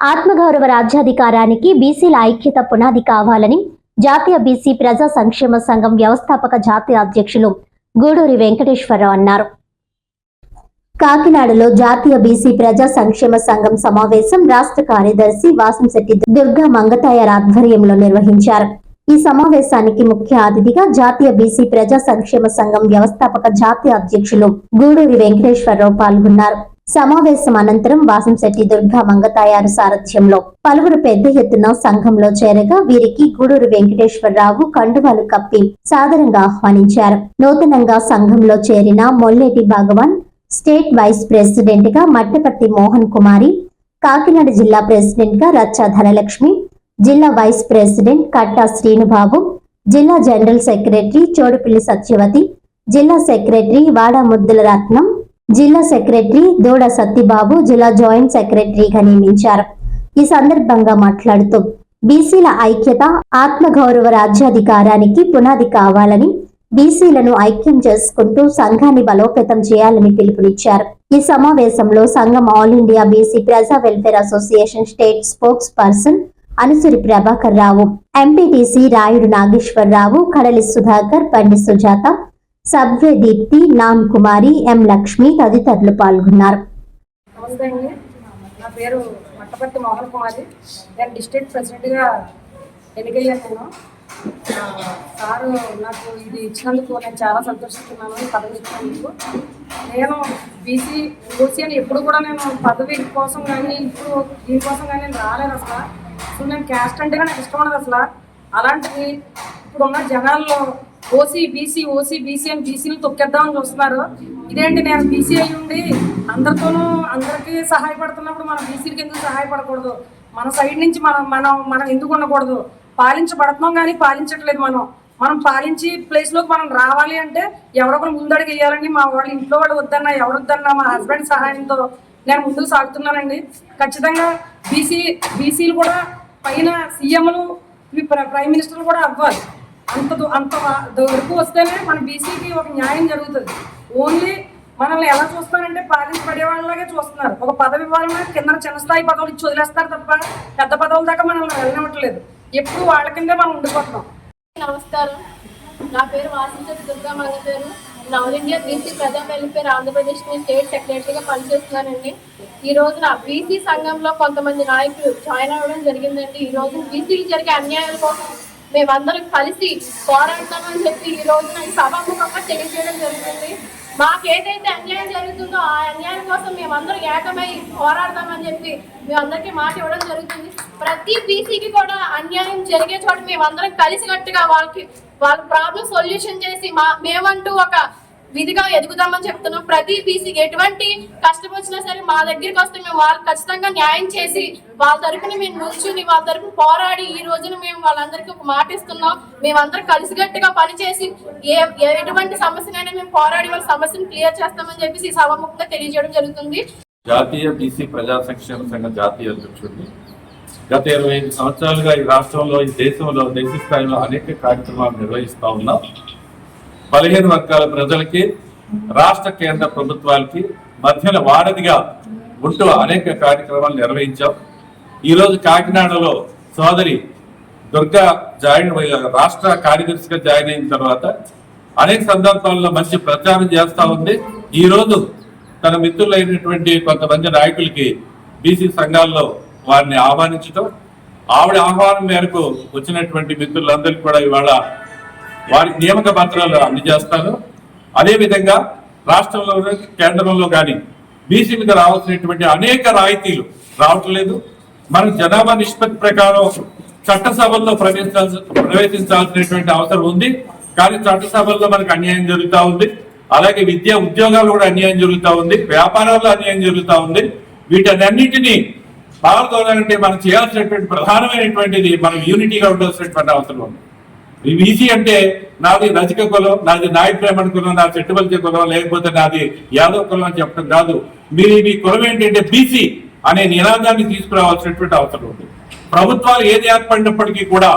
ఆత్మగౌరవ రాజ్యాధికారానికి బీసీల ఐక్యత పునాది కావాలని జాతీయ బీసీ ప్రజా సంక్షేమ సంఘం వ్యవస్థాపక జాతీయ అధ్యక్షులు గూడూరి వెంకటేశ్వరరావు అన్నారు. కాకినాడలో జాతీయ బీసీ ప్రజా సంక్షేమ సంఘం సమావేశం రాష్ట్ర కార్యదర్శి వాసంశెట్టి దుర్గా మంగతాయర్ ఆధ్వర్యంలో నిర్వహించారు. ఈ సమావేశానికి ముఖ్య అతిథిగా జాతీయ బీసీ ప్రజా సంక్షేమ సంఘం వ్యవస్థాపక జాతీయ అధ్యక్షులు గూడూరి వెంకటేశ్వరరావు పాల్గొన్నారు. సమావేశం అనంతరం వాసంశెట్టి దుర్గా మంగతాయారు సారథ్యంలో పలువురు పెద్ద ఎత్తున సంఘంలో చేరగా వీరికి గూడూరు వెంకటేశ్వరరావు కండువాలు కప్పి సాదరంగా ఆహ్వానించారు. నూతనంగా సంఘంలో చేరిన మొల్లేటి భగవాన్ స్టేట్ వైస్ ప్రెసిడెంట్గా మట్టపర్తి మోహన్ కుమారి కాకినాడ జిల్లా ప్రెసిడెంట్గా రచ్చా ధనలక్ష్మి జిల్లా వైస్ ప్రెసిడెంట్ కట్టా శ్రీనుబాబు జిల్లా జనరల్ సెక్రటరీ చోడుపిల్లి సత్యవతి జిల్లా సెక్రటరీ వాడ ముద్దుల రత్నం జిల్లా సెక్రటరీ దూడ సత్తిబాబు జిల్లా జాయింట్ సెక్రటరీగా నియమించారు. ఈ సందర్భంగా మాట్లాడుతూ బీసీల ఐక్యత ఆత్మగౌరవ రాజ్యాధికారానికి పునాది కావాలని బీసీలను ఐక్యం చేసుకుంటూ సంఘాన్ని బలోపేతం చేయాలని పిలుపునిచ్చారు. ఈ సమావేశంలో సంఘం ఆల్ ఇండియా బీసీ ప్రజా welfare association state spokesperson Anusuri Prabhakar Rao MPTC Rayudu Nageswara Rao Kadali Sudhakar Pandit Sujatha సభ్య దీప్తి నామ్ కుమారి ఎం లక్ష్మి తదితరులు పాల్గొన్నారు. నా పేరు మట్టపర్తి మోహన్ కుమారి. నేను డిస్ట్రిక్ట్ ప్రెసిడెంట్గా ఎన్నికయ్యాను. నేను సారు నాకు ఇది ఇచ్చినందుకు నేను చాలా సంతోషిస్తున్నాను ఈ పదవి ఇచ్చినందుకు. నేను బీసీ ఓసీ అని ఎప్పుడు కూడా నేను పదవి కోసం కానీ ఇప్పుడు దీనికోసం కానీ నేను రాలేదు అసలు. ఇప్పుడు నేను క్యాస్ట్ అంటే నాకు ఇష్టం ఉండదు అసలు. అలాంటిది ఇప్పుడున్న జనాల్లో ఓసీ బీసీ ఓసీ బీసీ అని బీసీలు తొక్కేద్దామని చూస్తున్నారు. ఇదేంటి నేను బీసీ అయి ఉండి అందరితోనూ అందరికీ సహాయపడుతున్నప్పుడు మనం బీసీలకి ఎందుకు సహాయపడకూడదు? మన సైడ్ నుంచి మనం మనం మనం ఎందుకు ఉండకూడదు? పాలించబడుతున్నాం కానీ పాలించట్లేదు మనం. మనం పాలించి ప్లేస్లోకి మనం రావాలి అంటే ఎవరొకరు ముందడుగు వేయాలండి. మా వాళ్ళు ఇంట్లో వాళ్ళు వద్దన్నా ఎవరు వద్దన్నా మా హస్బెండ్ సహాయంతో నేను ముందుకు సాగుతున్నానండి. ఖచ్చితంగా బీసీ బీసీలు కూడా పైన సీఎంలు ప్రైమ్ మినిస్టర్లు కూడా అవ్వాలి. అంత దూ- అంత వరకు వస్తేనే మన బీసీకి ఒక న్యాయం జరుగుతుంది. ఓన్లీ మనల్ని ఎలా చూస్తారంటే పాలించి పడేవాళ్ళలాగే చూస్తున్నారు. ఒక పదవి వాళ్ళ కింద చిన్న స్థాయి పదవులు ఇచ్చి వదిలేస్తారు తప్ప పెద్ద పదవుల దాకా మనల్ని వెళ్ళనివ్వట్లేదు. ఎప్పుడు వాళ్ళ కిందే మనం ఉండిపోతున్నాం. నమస్కారం. నా పేరు వాసించటి దుర్గా మంగపేరు నవల్ ఇండియా బీసీ ప్రజా వెల్ఫేర్ ఆంధ్రప్రదేశ్ని స్టేట్ సెక్రటరీగా పనిచేస్తున్నానండి. ఈ రోజున బీసీ సంఘంలో కొంతమంది నాయకులు జాయిన్ అవ్వడం జరిగిందండి. ఈ రోజు బీసీలు జరిగే అన్యాయాల కోసం మేమందరం కలిసి పోరాడతామని చెప్పి ఈ రోజున ఈ సభాముఖంగా తెలియజేయడం జరుగుతుంది మాకు ఏదైతే అన్యాయం జరుగుతుందో ఆ అన్యాయం కోసం మేమందరం ఏకమై పోరాడతామని చెప్పి మేమందరికీ మాట ఇవ్వడం జరుగుతుంది. ప్రతి బీసీకి కూడా అన్యాయం జరిగే చోట మేమందరం కలిసికట్టుగా వాళ్ళకి వాళ్ళ ప్రాబ్లం సొల్యూషన్ చేసి మా మేమంటూ ఒక విధిగా ఎదుగుదామని చెప్తున్నాం. ప్రతి బీసీకి ఎటువంటి కష్టం వచ్చినా సరే మా దగ్గరికి వస్తే మేము వాళ్ళకి ఖచ్చితంగా న్యాయం చేసి వాళ్ళ తరపున మేము నుంచుని వాళ్ళ తరపున పోరాడి ఈ రోజున మేము వాళ్ళందరికీ ఒక మాట ఇస్తున్నాం. మేమందరం కలిసిగట్టుగా పనిచేసి ఏ ఏ- ఎటువంటి సమస్యనైనా మేము పోరాడి వాళ్ళ సమస్యను క్లియర్ చేస్తామని చెప్పేసి ఈ తెలియజేయడం జరుగుతుంది. జాతీయ బీసీ ప్రజా సంక్షేమ సంఘ జాతీయ అధ్యక్షుడిని గత ఇరవై ఐదు సంవత్సరాలుగా ఈ రాష్ట్రంలో ఈ దేశంలో దేశ స్థాయిలో అనేక కార్యక్రమాలు నిర్వహిస్తా ఉన్నాం. బలహీన వర్గాల ప్రజలకి రాష్ట్ర కేంద్ర ప్రభుత్వాలకి మధ్యన వాడదిగా ఉంటూ అనేక కార్యక్రమాలు నిర్వహించాం. ఈరోజు కాకినాడలో సోదరి దుర్గా జాయిన్ రాష్ట్ర కార్యదర్శిగా జాయిన్ అయిన తర్వాత అనేక సందర్భాల్లో మంచి ప్రచారం చేస్తూ ఉంది. ఈ రోజు తన మిత్రులైనటువంటి కొంతమంది నాయకులకి బీసీ సంఘాల్లో వారిని ఆహ్వానించడం ఆవిడ ఆహ్వానం మేరకు వచ్చినటువంటి మిత్రులందరికీ కూడా ఇవాళ వారికి నియామక పత్రాలు అందజేస్తారు అదేవిధంగా రాష్ట్రంలో కేంద్రంలో కానీ బీసీలకు రావాల్సినటువంటి అనేక రాయితీలు రావట్లేదు మన జనాభా నిష్పత్తి ప్రకారం చట్టసభల్లో ప్రవేశించాల్సి ప్రవేశించాల్సినటువంటి అవసరం ఉంది. కానీ చట్టసభల్లో మనకు అన్యాయం జరుగుతూ ఉంది. అలాగే విద్యా ఉద్యోగాలు కూడా అన్యాయం జరుగుతూ ఉంది. వ్యాపారాల్లో అన్యాయం జరుగుతూ ఉంది. వీటన్నిటిని పాల్గొనాలంటే మనం చేయాల్సినటువంటి ప్రధానమైనటువంటిది మనం యూనిటీగా ఉండాల్సినటువంటి అవసరం ఉంది. బీసీ అంటే నాది రజక కులం నాది నాయ బ్రాహ్మణ కులం నాది చెట్టుబలిక కులం లేకపోతే నాది యాదవ్ కులం అని చెప్పడం కాదు. మీరు మీ కులం ఏంటంటే బీసీ అనే నినాదాన్ని తీసుకురావాల్సినటువంటి అవసరం ఉంది. ప్రభుత్వాలు ఏది ఏర్పడినప్పటికీ కూడా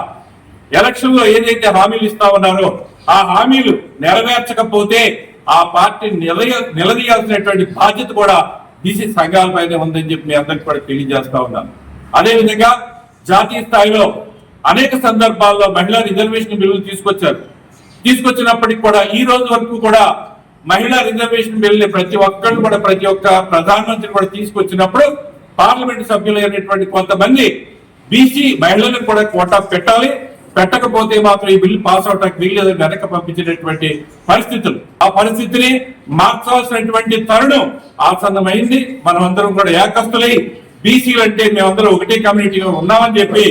ఎలక్షన్లో ఏదైతే హామీలు ఇస్తా ఉన్నారో ఆ హామీలు నెరవేర్చకపోతే ఆ పార్టీ నిలయ నిలదీయాల్సినటువంటి బాధ్యత కూడా బీసీ సంఘాలపైనే ఉందని చెప్పి మీ అందరికి కూడా తెలియజేస్తా ఉన్నాను. అదేవిధంగా జాతీయ స్థాయిలో అనేక సందర్భాల్లో మహిళా రిజర్వేషన్ బిల్లులు తీసుకొచ్చారు. తీసుకొచ్చినప్పటికి కూడా ఈ రోజు వరకు కూడా మహిళా రిజర్వేషన్ బిల్లుని ప్రతి ఒక్కళ్ళు కూడా ప్రతి ఒక్క ప్రధానమంత్రి కూడా తీసుకొచ్చినప్పుడు పార్లమెంట్ సభ్యులైనటువంటి కొంతమంది బీసీ మహిళలకు కూడా కోటా పెట్టాలి. పెట్టకపోతే మాత్రం ఈ బిల్లు పాస్ అవటానికి వీల్లేదని వెనక పంపించినటువంటి పరిస్థితులు. ఆ పరిస్థితిని మార్చాల్సినటువంటి తరుణం ఆసన్నమైంది. మనం అందరం కూడా ఏకస్తులై బీసీలు అంటే మేమందరం ఒకటే కమ్యూనిటీలో ఉన్నామని చెప్పి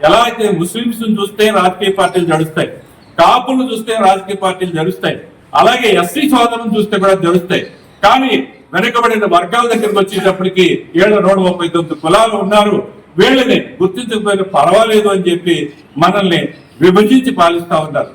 ఎలా అయితే ముస్లింస్ చూస్తే రాజకీయ పార్టీలు జడుస్తాయి కాపులు చూస్తే రాజకీయ పార్టీలు జరుస్తాయి అలాగే ఎస్సీ సోదరులను చూస్తే కూడా జరుస్తాయి కానీ వెనుకబడిన వర్గాల దగ్గరకు వచ్చేటప్పటికి ఏడు నూట ముప్పై తొమ్మిది కులాలు ఉన్నారు. వీళ్ళని గుర్తించకపోయినా పర్వాలేదు అని చెప్పి మనల్ని విభజించి పాలిస్తా ఉన్నారు.